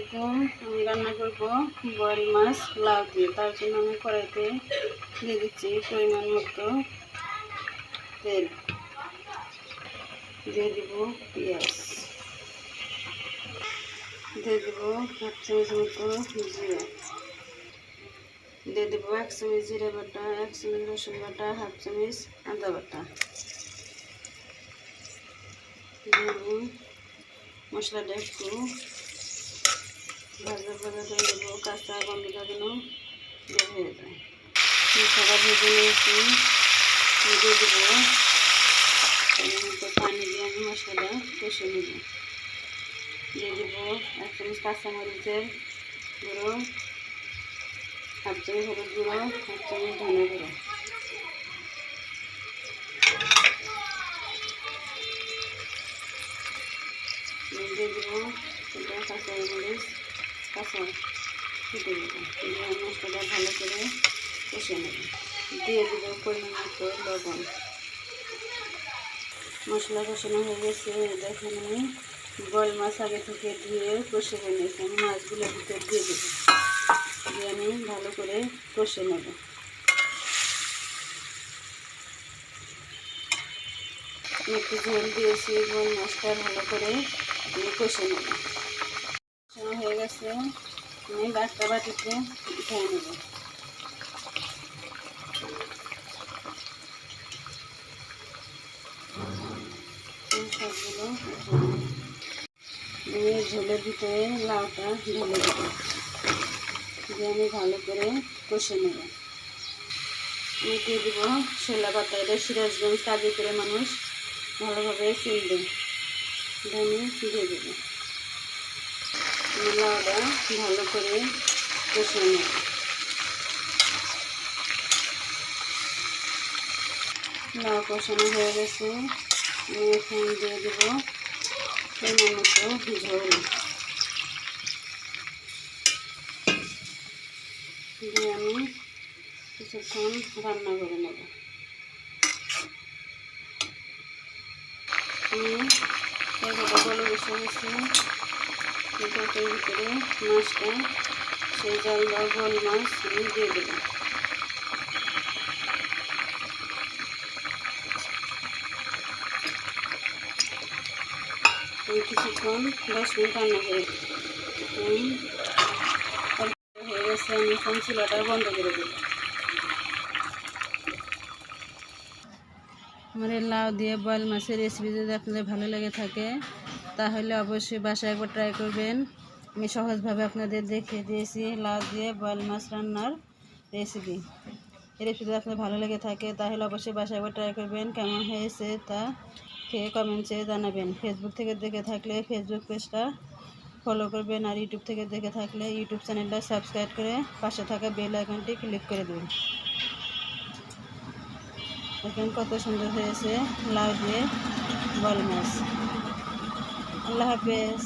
আলাইকুম, আমি রান্না করব বয়েল মাছ, লাউ দিয়ে। তার জন্য আমি কড়াইতে দিয়ে দিচ্ছি পরিমাণ মতো তেল। দিয়ে দিব পেঁয়াজ। দিয়ে দেব হাফ চামচ মতো জিরা। দিয়ে দেবো এক চামচ জিরা বাটা, এক চামচ রসুন বাটা, হাফ চামচ আদা বাটা। দিয়ে মশলাটা একটু ভাজা ভাজা করে দেবো, কাঁচা গন্ধটা যেন বের হয়ে যায়। মশলাটা ভেজে নিয়েছি দিয়ে দেবো। পানি দিয়ে আমি মশলাটা কষে নেব। দিয়ে দেবো এক চামচ কাঁচামরিচের গুঁড়ো, হাফ চামচ হলুদ গুঁড়ো, হাফ চামচ ধনে গুঁড়ো। দিয়ে দেবো এটা কাঁচা মরিচ কাঁচা কেটে দেবো দিয়ে মশলাটা ভালো করে কষে নেব। দিয়ে দেবো পরিমাণ মতো লবণ। মশলা কষানো হয়ে গেছে। দেখেন আমি বল মাছ আগে থেকে ধুয়ে কষে নিয়েছি। আমি মাছগুলো ভিতর দিয়ে দেবো। দিয়ে আমি ভালো করে কষে নেব। একটু ঝোল দিয়েছি। বল মাছটা ভালো করে কষে নেব। গেছে, আমি বাটটা বাটিতে উঠিয়ে নেব। সবগুলো দিয়ে ঝোলের ভিতরে লাউটা ঢেলে দেবো। দিয়ে আমি ভালো করে কষে নেব। আমি দিয়ে দেবো ছোলা পাতা, এটা সিরাজগঞ্জ কাজে করে মানুষ ভালোভাবে চিনবে ধনে দিয়ে দেবো। লাউটা ভালো করে কষে নেব লাউ কষানো হয়ে গেছে। আমি এখন দিয়ে দেবো পরিমাণ মতো ঝোল দিয়ে আমি কিছুক্ষণ রান্না করে নেব। আমি গেছি তরকারির ভিতরে মাছটা সেই জাল গোল মাছ আমি দিয়ে দেবো আমি কিছুক্ষণ দশ মিনিট রান্না করে হয়ে গেছে আমি বন্ধ করে দেবো আমার লাউ দিয়ে বয়েল মাছের রেসিপি যদি আপনাদের ভালো লেগে থাকে তাহলে অবশ্যই বাসায় একবার ট্রাই করবেন। আমি সহজভাবে আপনাদের দেখিয়ে দিয়েছি লাউ দিয়ে বয়েল মাছ রান্নার রেসিপি এই রেসিপি আপনাদের ভালো লেগে থাকে, তাহলে অবশ্যই বাসায় একবার ট্রাই করবেন। কেমন হয়েছে তা খেয়ে কমেন্টসে জানাবেন। ফেসবুক থেকে দেখে থাকলে ফেসবুক পেজটা ফলো করবেন আর ইউটিউব থেকে দেখে থাকলে ইউটিউব চ্যানেলটা সাবস্ক্রাইব করে পাশে থাকা বেল আইকনটি ক্লিক করে দেবেন। দেখেন কত সুন্দর হয়েছে লাউ দিয়ে বল মাছ। আল্লাহ হাফেজ